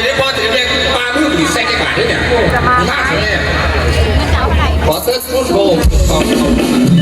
เะได้พอถือเป็นปลาไม่ถือแซกได้บาด้วยเนี่ยมากเลยขอเสื้อสู้โชว์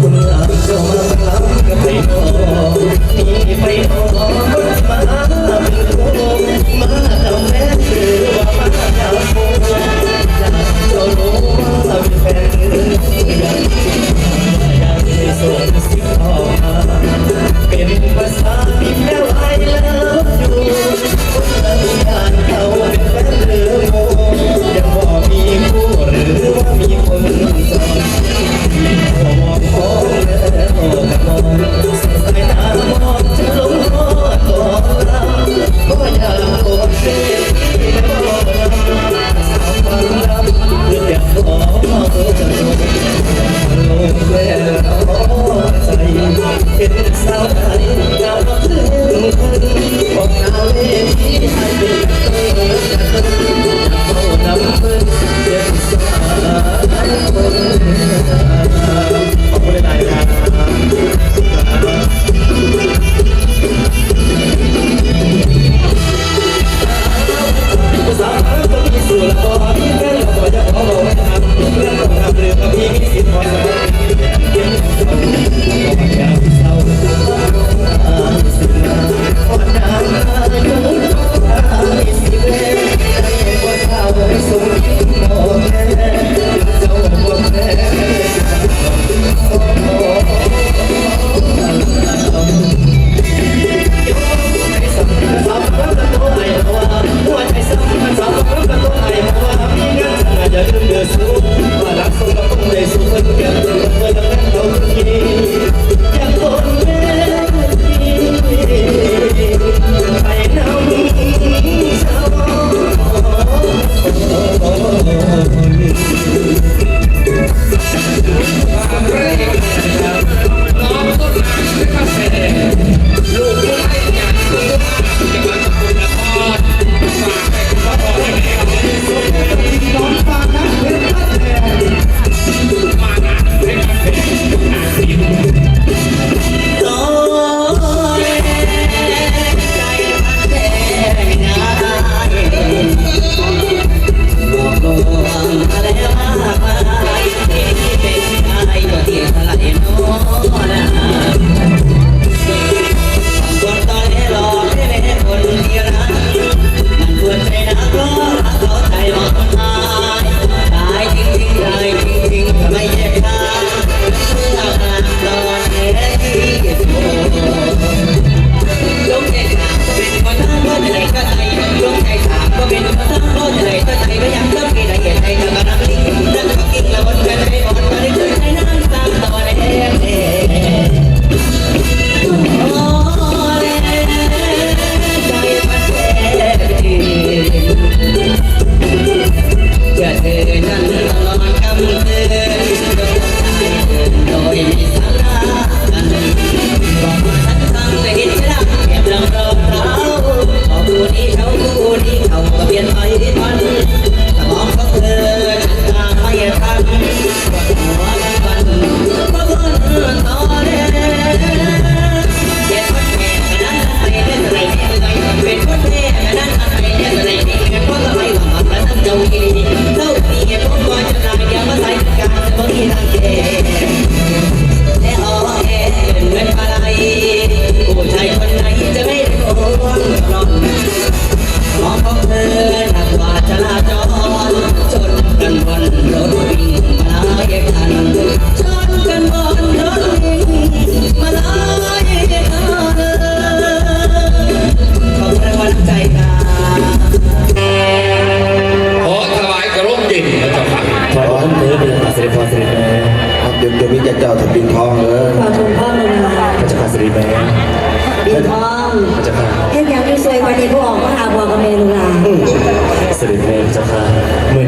คุณลาบจ้ามาลำกับไปโอ้มีไปโอ้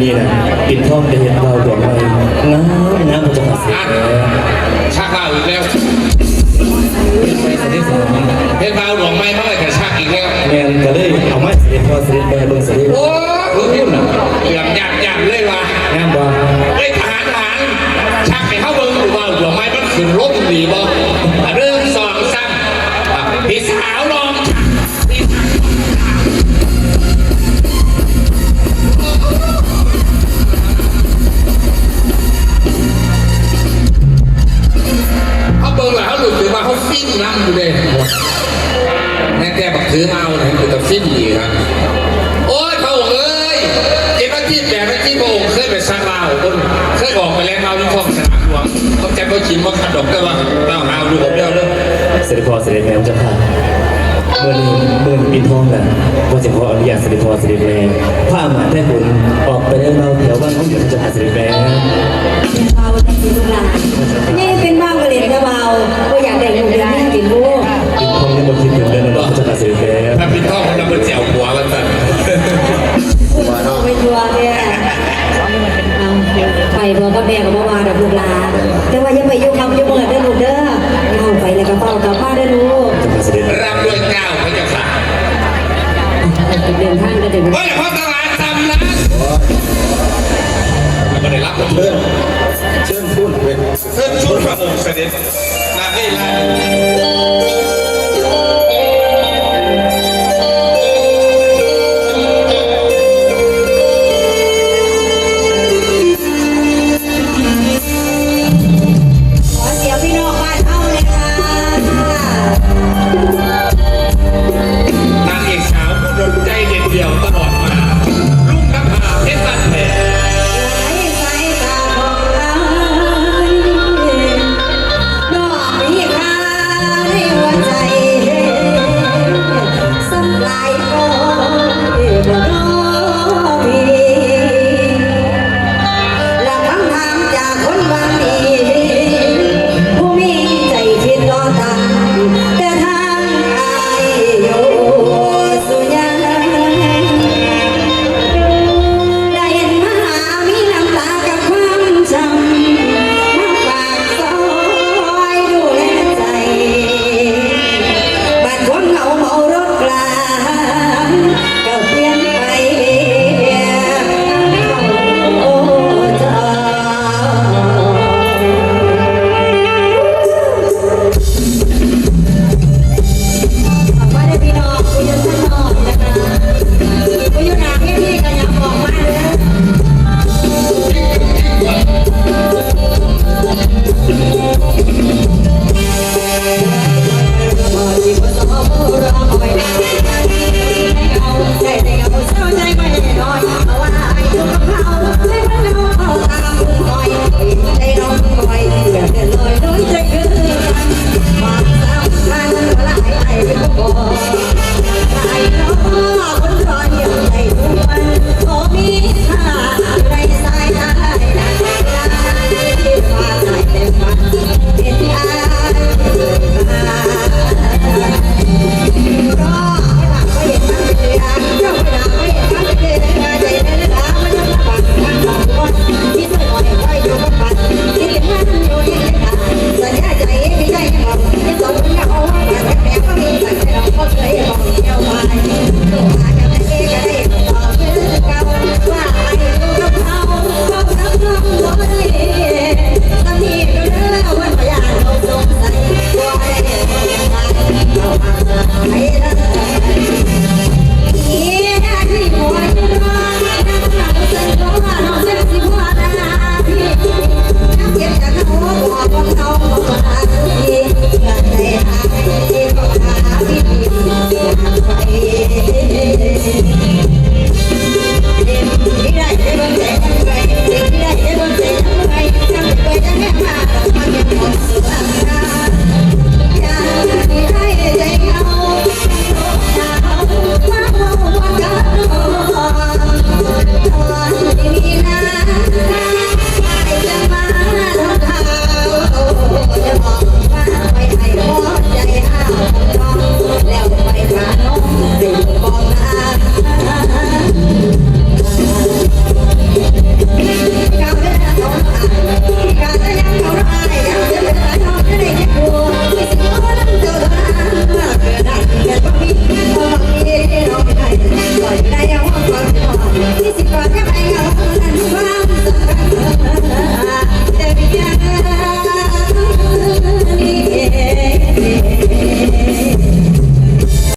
นี้นะปิ่นทองได้เห็นเราดวงไม้งามงามพระเจ้าค่ะเสด็จแม่ชักเบาอีกแล้วเสด็จพ่อเห็นเบาหลวงไม้เขาเลยกระชักอีกแล้วแมนก็เลยเอาไม้เสด็จพ่อเสด็จแม่เบิ่งเสด็จโอ้โหเหลือมยับยับเลยว่ะงามบ่เฮ้ยทหารทหารชักไปเข้าเบิ้งดูว่าหลวงไม้มันขึ้นรถดีบ่เรื่องสอ เนี่ยคือจะฟิ้นดีครับ โอ้ยพระองค์เอ้ยเจ็บที่แปดที่พระองค์เคยไปสร้างลาวคนเคยออกไปแล้วเราที่ท้องสนามหลวงเขาจะไปชิมว่าขนมก็ว่าเราหาวดูผมเดียวเลยเสด็จพ่อเสด็จแม่พระเจ้าค่ะเมื่อนี้เมื่อปิ่นทองน่ะว่าจะขออนุญาตเสด็จพ่อเสด็จแม่พาหมาได้บุญออกไปเรื่องเราแถวบ้านเดี๋ยวพระเจ้าค่ะเสด็จแม่ นท่านก็จะเฮ้ยพ่อตลาดตำนะก็ได้รับเชิญเชิญชุดเป็นเชิญชุดพระองค์เสด็จนาเวลา